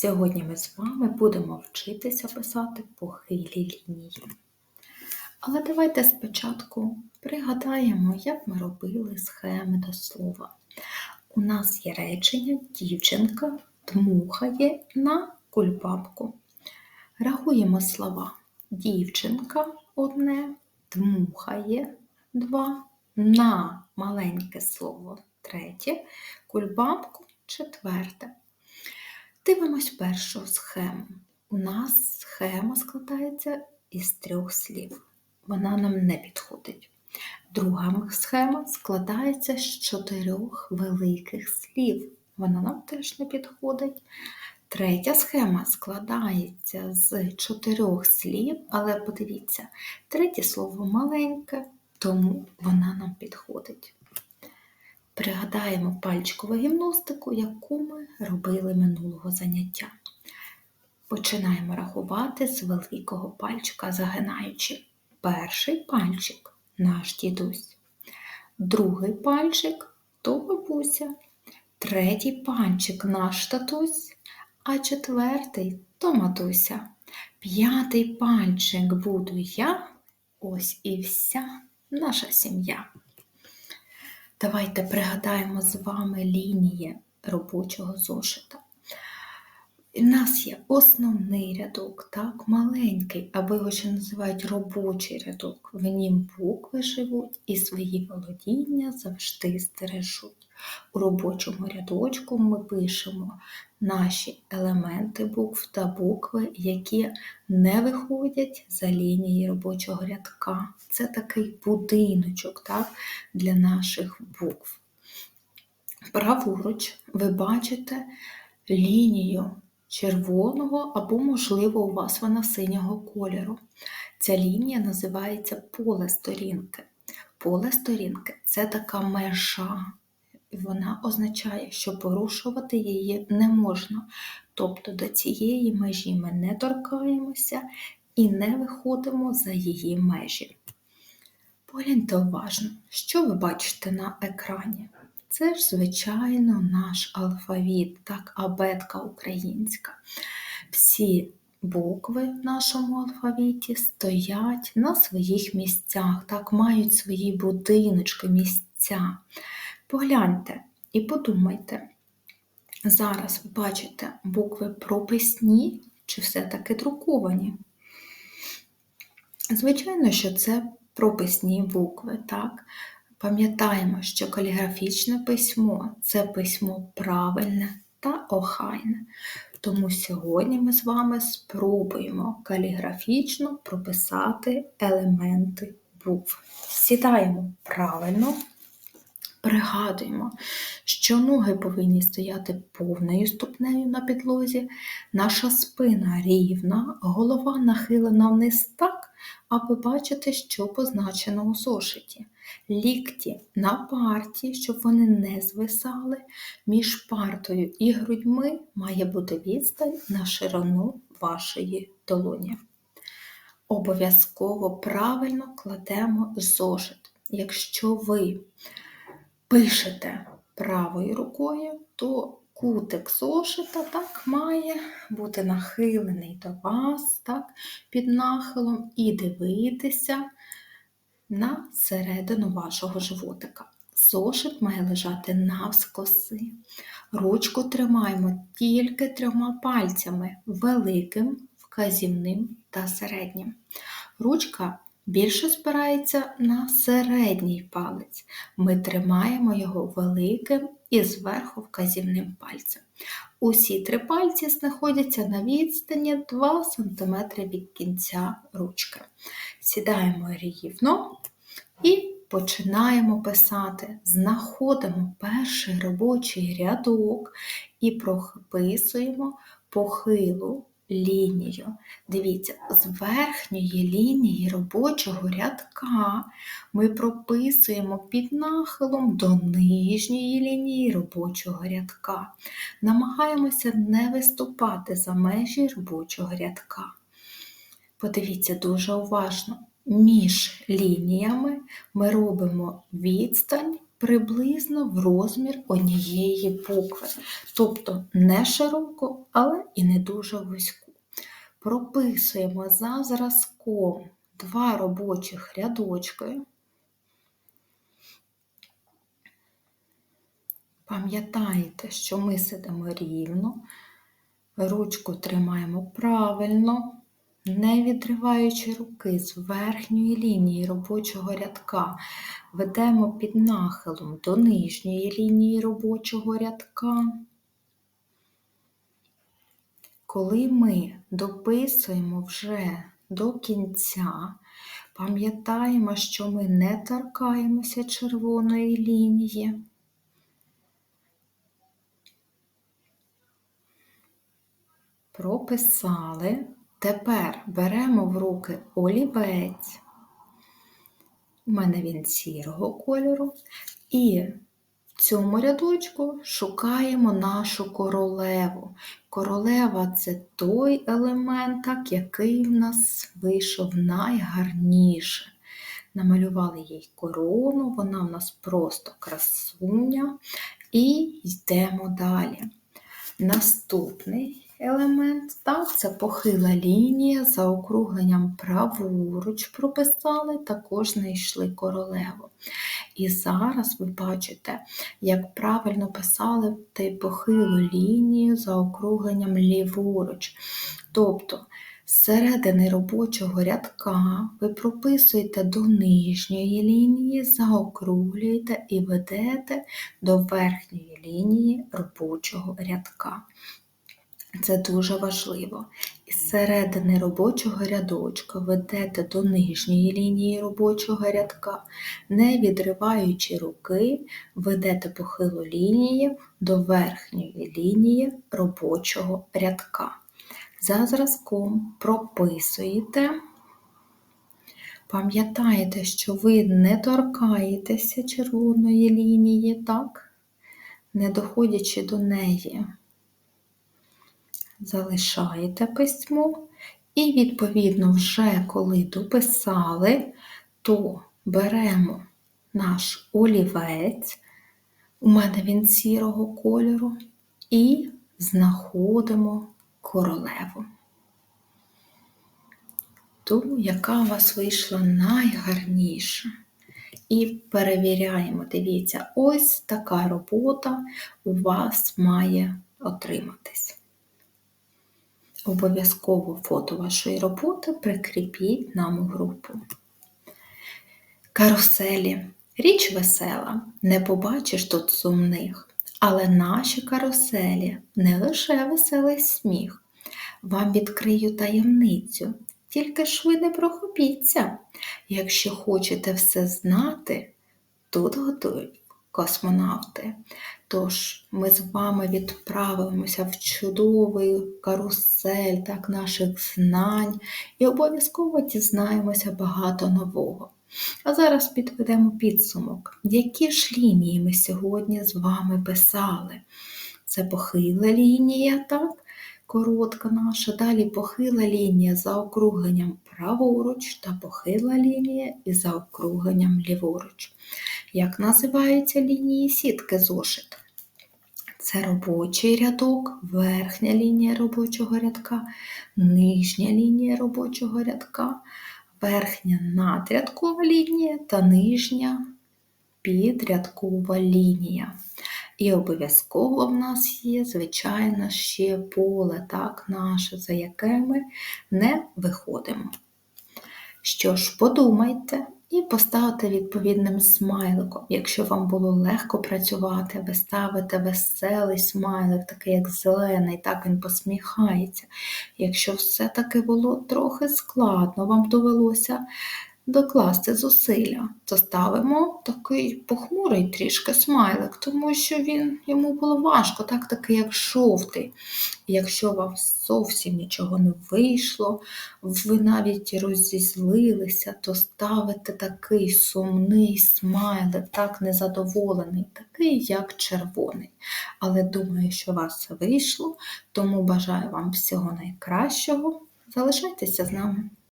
Сьогодні ми з вами будемо вчитися писати похилі лінії. Але давайте спочатку пригадаємо, як ми робили схеми до слова. У нас є речення дівчинка дмухає на кульбабку. Рахуємо слова. Дівчинка одне, дмухає два, на маленьке слово третє, кульбабку четверте. Дивимось першу схему. У нас схема складається із трьох слів. Вона нам не підходить. Друга схема складається з чотирьох великих слів. Вона нам теж не підходить. Третя схема складається з чотирьох слів, але подивіться, третє слово маленьке, тому вона нам підходить. Пригадаємо пальчикову гімнастику, яку робили минулого заняття. Починаємо рахувати з великого пальчика, загинаючи. Перший пальчик наш дідусь, другий пальчик то бабуся, третій пальчик наш татусь, а четвертий то матуся. П'ятий пальчик буду я, ось і вся наша сім'я. Давайте пригадаємо з вами лінії робочого зошита. У нас є основний рядок, так, маленький, або його ще називають робочий рядок. В нім букви живуть і свої володіння завжди стережуть. У робочому рядочку ми пишемо наші елементи букв та букви, які не виходять за лінії робочого рядка. Це такий будиночок так, для наших букв. Праворуч ви бачите лінію червоного або, можливо, у вас вона синього кольору. Ця лінія називається поле сторінки. Поле сторінки це така межа. Вона означає, що порушувати її не можна. Тобто до цієї межі ми не торкаємося і не виходимо за її межі. Погляньте уважно, що ви бачите на екрані? Це ж, звичайно, наш алфавіт, так, абетка українська. Всі букви в нашому алфавіті стоять на своїх місцях, так, мають свої будиночки, місця. Погляньте і подумайте, зараз ви бачите букви прописні чи все-таки друковані? Звичайно, що це прописні букви, так? Пам'ятаємо, що каліграфічне письмо це письмо правильне та охайне. Тому сьогодні ми з вами спробуємо каліграфічно прописати елементи букв. Сідаємо правильно, пригадуємо, що ноги повинні стояти повною ступнею на підлозі, наша спина рівна, голова нахилена вниз так, аби бачити, що позначено у зошиті. Лікті на парті, щоб вони не звисали, між партою і грудьми має бути відстань на ширину вашої долоні. Обов'язково правильно кладемо зошит. Якщо ви пишете правою рукою, то кутик зошита так має бути нахилений до вас, так, під нахилом, і дивитися на середину вашого животика. Зошит має лежати навскоси. Ручку тримаємо тільки трьома пальцями великим, вказівним та середнім. Ручка більше спирається на середній палець. Ми тримаємо його великим і зверху вказівним пальцем. Усі три пальці знаходяться на відстані 2 см від кінця ручки. Сідаємо рівно і починаємо писати. Знаходимо перший робочий рядок і прописуємо похилу лінію. Дивіться, з верхньої лінії робочого рядка ми прописуємо під нахилом до нижньої лінії робочого рядка. Намагаємося не виступати за межі робочого рядка. Подивіться дуже уважно. Між лініями ми робимо відстань приблизно в розмір однієї букви. Тобто не широку, але і не дуже вузьку. Прописуємо за зразком два робочих рядочки. Пам'ятаєте, що ми сидимо рівно, ручку тримаємо правильно, не відриваючи руки з верхньої лінії робочого рядка, ведемо під нахилом до нижньої лінії робочого рядка. Коли ми дописуємо вже до кінця, пам'ятаємо, що ми не торкаємося червоної лінії. Прописали. Тепер беремо в руки олівець. У мене він сірого кольору. І в цьому рядочку шукаємо нашу королеву. Королева це той елемент, який в нас вийшов найгарніше. Намалювали їй корону, вона в нас просто красуня. І йдемо далі. Наступний елемент, так, це похила лінія, за округленням праворуч прописали, також знайшли королеву. І зараз ви бачите, як правильно писали похилу лінію за округленням ліворуч. Тобто, з середини робочого рядка ви прописуєте до нижньої лінії, заокруглюєте і ведете до верхньої лінії робочого рядка. Це дуже важливо. Із середини робочого рядочка ведете до нижньої лінії робочого рядка, не відриваючи руки, ведете похилу лінію до верхньої лінії робочого рядка. За зразком прописуєте, пам'ятаєте, що ви не торкаєтеся червоної лінії, так? не доходячи до неї залишаєте письмо, і, відповідно, вже коли дописали, то беремо наш олівець, у мене він сірого кольору, і знаходимо королеву. Ту, яка у вас вийшла найгарніша. І перевіряємо, дивіться, ось така робота у вас має отриматись. Обов'язково фото вашої роботи прикріпіть нам у групу. Каруселі. Річ весела, не побачиш тут сумних, але наші каруселі не лише веселий сміх. Вам відкрию таємницю, тільки ж ви не прохопіться. Якщо хочете все знати, тут готують космонавти. Тож ми з вами відправимося в чудовий карусель так, наших знань і обов'язково дізнаємося багато нового. А зараз підведемо підсумок, які ж лінії ми сьогодні з вами писали. Це похила лінія, так? Коротка наша, далі похила лінія за округленням праворуч та похила лінія і за округленням ліворуч. Як називаються лінії сітки зошит? Це робочий рядок, верхня лінія робочого рядка, нижня лінія робочого рядка, верхня надрядкова лінія та нижня підрядкова лінія. І обов'язково в нас є, звичайно, ще поле так, наше, за яке ми не виходимо. Що ж, подумайте і поставте відповідним смайликом. Якщо вам було легко працювати, ви ставите веселий смайлик, такий як зелений, так він посміхається. Якщо все-таки було трохи складно, вам довелося докласти зусилля, то ставимо такий похмурий трішки смайлик, тому що він йому було важко, так такий, як жовтий. Якщо вам зовсім нічого не вийшло, ви навіть розізлилися, то ставите такий сумний смайлик, так незадоволений, такий, як червоний. Але думаю, що у вас вийшло, тому бажаю вам всього найкращого. Залишайтеся з нами.